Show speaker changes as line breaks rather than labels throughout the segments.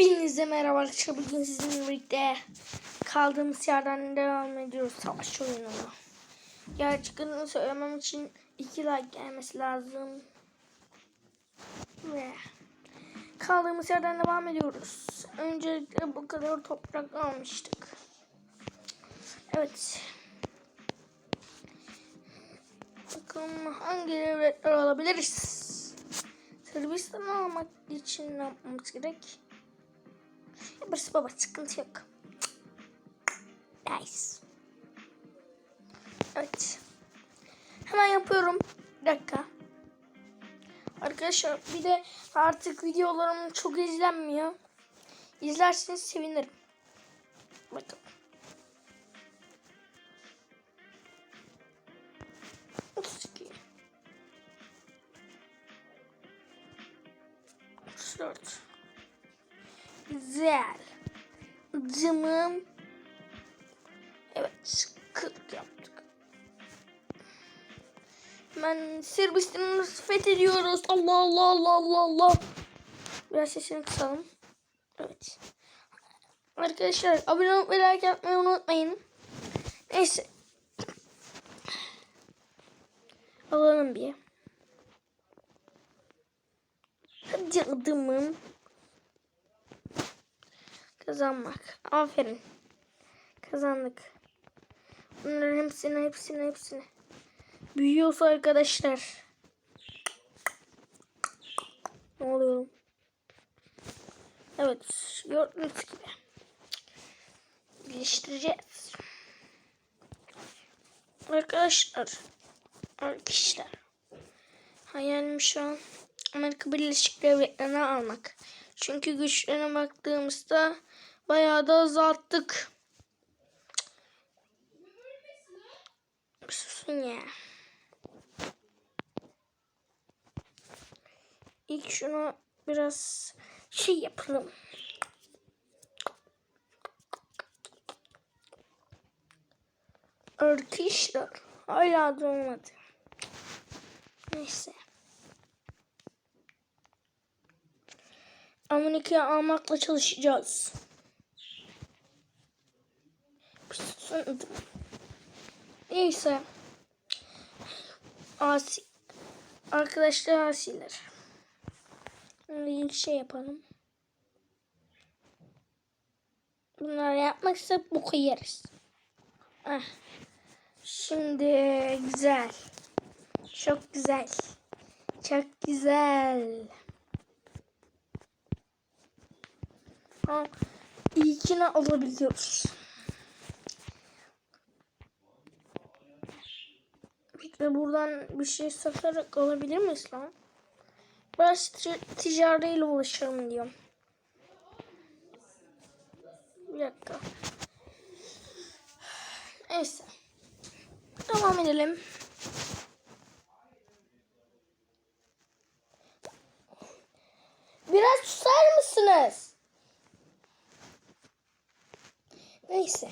Hepinize merhaba arkadaşlar. Bugün sizinle birlikte kaldığımız yerden devam ediyoruz savaş oyununa. Gerçekten söylemem için 2 like gelmesi lazım. Ve kaldığımız yerden devam ediyoruz. Öncelikle bu kadar toprak almıştık. Evet. Bakalım hangi devletler alabiliriz? Sırbistan almak için ne yapmamız gerek? Yaparız baba sıkıntı yok. Nice. Evet. Hemen yapıyorum. Bir dakika. Arkadaşlar bir de artık videolarım çok izlenmiyor. İzlerseniz sevinirim. Bakın. 34. Güzel. Cımım. Evet. 40 yaptık. Ben Sırbistan'ı fethediyoruz. Allah Allah Allah Allah Allah. Biraz sesini kısalım. Evet. Arkadaşlar abone olup ve like atmayı unutmayın. Neyse. Alalım bir. Hadi adımım. Kazanmak. Aferin. Kazandık. Bunların hepsini hepsini hepsini. Büyüyorsa arkadaşlar. Ne oluyor? Evet. Gördüğünüz gibi. Geliştireceğiz. Arkadaşlar. Arkadaşlar. Hayalim şu an Amerika Birleşik Devletleri'ni almak. Çünkü güçlerine baktığımızda bayağı da azalttık. Susun ya. İlk şunu biraz şey yapalım. Arkadaşlar hala dolmadı. Neyse. Amerika'yı almakla çalışacağız. Neyse. Asi. Arkadaşlar asiler. İlk şey yapalım. Bunları yapmaksa boku yeriz. Ah. Şimdi güzel. Çok güzel. Çok güzel. Tamam. İlkini alabiliyoruz. Peki buradan bir şey satarak alabilir miyiz lan? Tic- ticariyle ulaşalım diyorum. Bir dakika. Neyse. Devam edelim. Biraz susar mısınız? Neyse.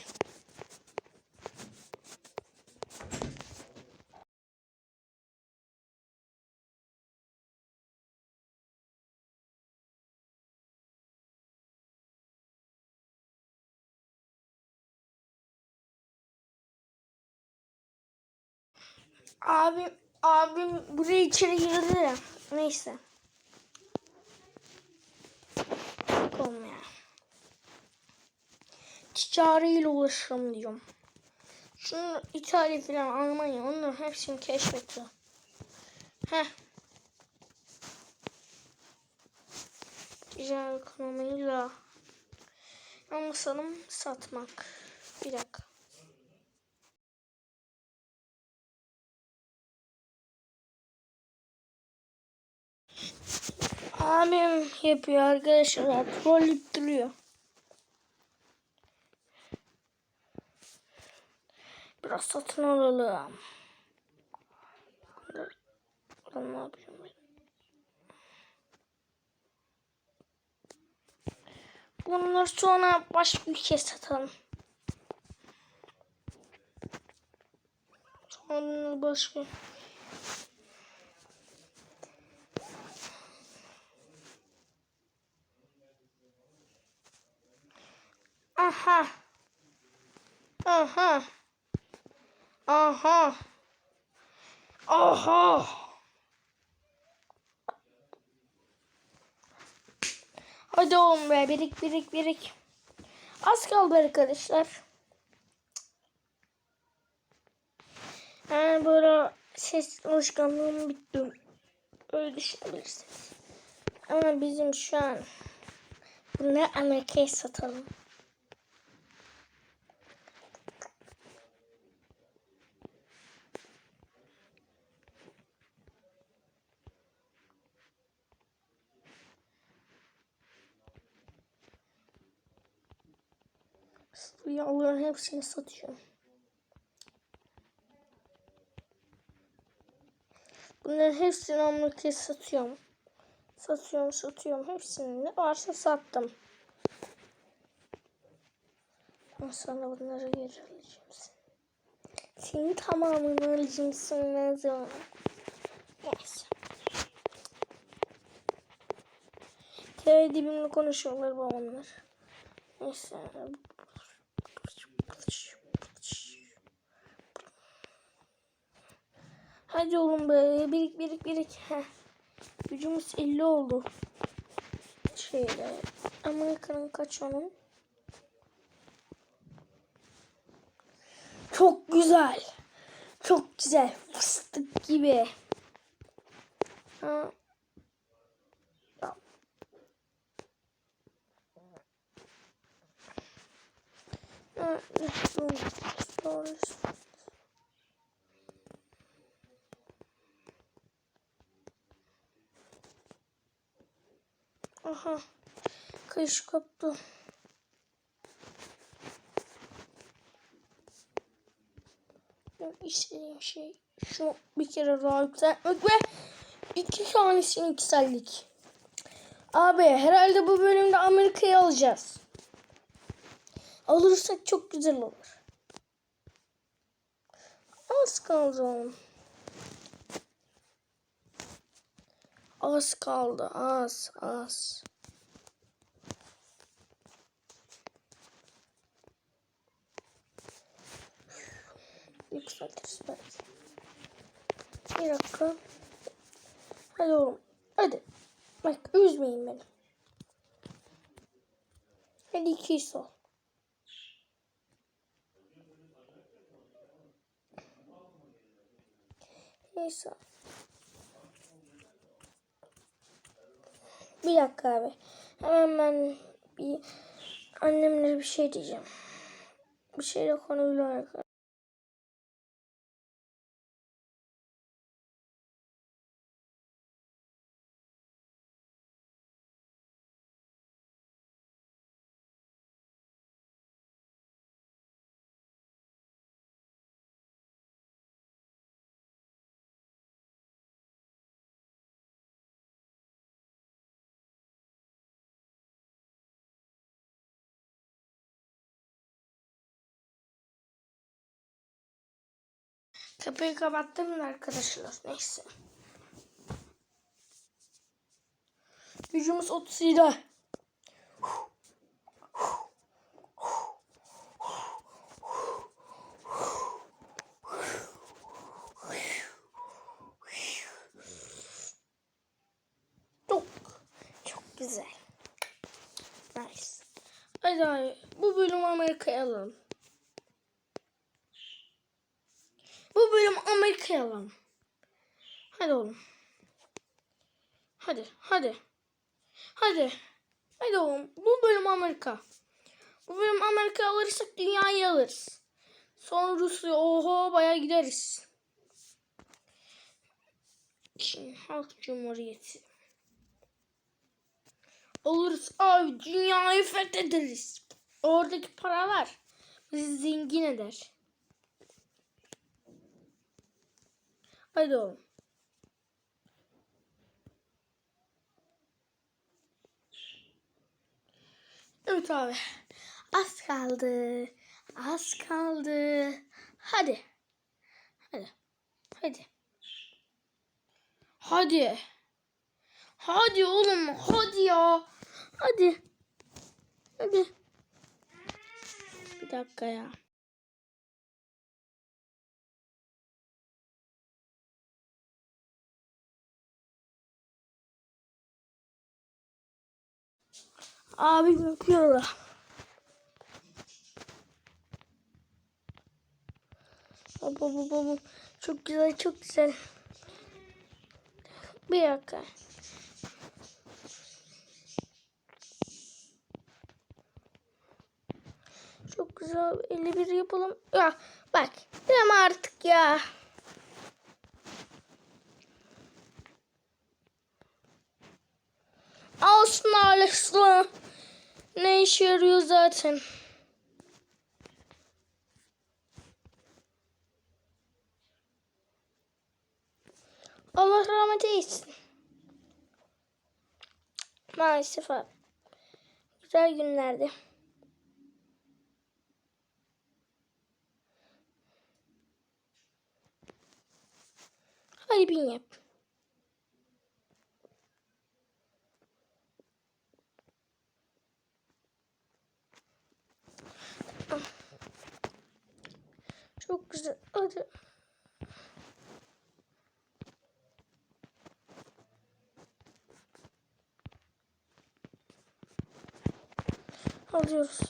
Abim, abim buraya içeri girdi. Neyse. Bakalım ya. Ticariyle ulaşalım diyorum. Şunu İtalya falan Almanya onların hepsini keşfetiyor. Heh. Ticari ekonomiyle ama sanırım satmak. Bir dakika. Abim yapıyor arkadaşlar. Trollüp duruyor. Biraz satın alalım. Ne yapıyorum ben? Bunları sonra başka ülkeye satalım. Sonra başka Aha. Aha. Aha. Aha. Hadi oğlum be birik birik birik. Az kaldı arkadaşlar. Yani böyle ses alışkanlığım bitti. Öyle düşünebilirsiniz. Ama bizim şu an bunları Amerika'ya satalım. Bu yağların hepsini satıyorum. Bunların hepsini Amerika'ya satıyorum. Satıyorum, satıyorum. Hepsini ne varsa sattım. Ondan sonra bunları geri alacağım. Senin tamamını alacağım sonra zaman. Neyse. TV dibimle konuşuyorlar babamlar. Neyse. Hadi oğlum be. Birik birik birik. Heh. Gücümüz 50 oldu. Şeyde. Amerika'nın kaç onun? Çok güzel. Çok güzel. Fıstık gibi. Ha. Ha, Doğru. Aha. Kayış koptu. Ben istediğim şey şu bir kere daha yükseltmek ve iki tanesini yükseldik. Abi herhalde bu bölümde Amerika'yı alacağız. Alırsak çok güzel olur. Az kaldı oğlum. Az kaldı. Az. Az. Yükseltiriz belki. Bir dakika. Hadi oğlum. Hadi. Bak üzmeyin beni. Hadi ikiyi sol. Neyse. Bir dakika abi. Hemen ben bir annemle bir şey diyeceğim. Bir şeyle konuyla alakalı. Kapıyı kapattım da arkadaşlar. Neyse. Gücümüz 37. Çok, çok güzel. Nice. Hadi abi, bu bölümü Amerika'ya alalım. Bu bölüm Amerika'ya alalım. Hadi oğlum. Hadi, hadi. Hadi. Hadi oğlum. Bu bölüm Amerika. Bu bölüm Amerika alırsak dünyayı alırız. Sonra Rusya oho baya gideriz. Çin Halk Cumhuriyeti. Oluruz abi dünyayı fethederiz. Oradaki paralar bizi zengin eder. Hadi. Evet abi. Az kaldı. Az kaldı. Hadi. Hadi. Hadi. Hadi. Hadi oğlum. Hadi ya. Hadi. Hadi. Bir dakika ya. Abi yapıyorlar. Baba baba. Çok güzel çok güzel. Bir dakika. Çok güzel 51 yapalım. Ya bak deme artık ya. Olsun Alesla. Ne işe yarıyor zaten. Allah rahmet eylesin. Maalesef abi. Güzel günlerdi. Hadi bin yap. Çok güzel. Hadi. Alıyoruz.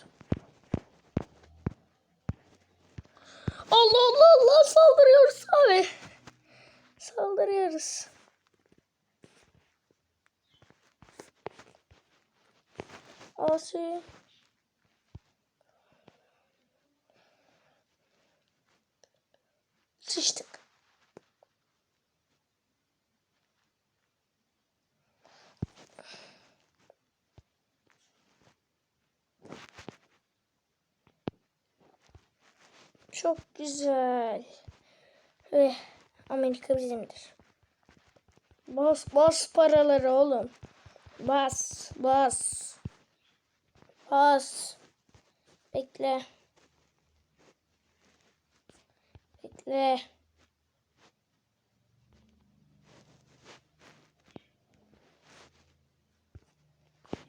Allah Allah Allah saldırıyoruz abi. Saldırıyoruz. Asi. Sıçtık. Çok güzel. Ve Amerika bizimdir. Bas bas paraları oğlum. Bas bas. Bas. Bekle. Bekle.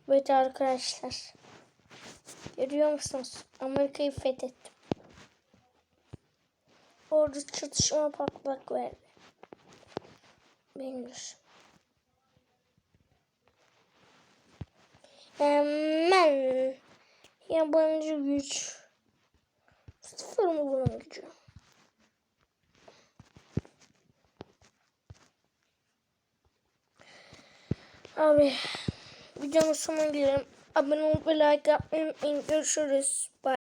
Evet arkadaşlar. Görüyor musunuz? Amerika'yı fethettim. Orada çatışma patlak verdi. Benimdir. Hemen yabancı güç. Sıfır mı bunun gücü? Abi videonun sonuna gelelim. Abone olup like yapmayı unutmayın. Görüşürüz. Bye.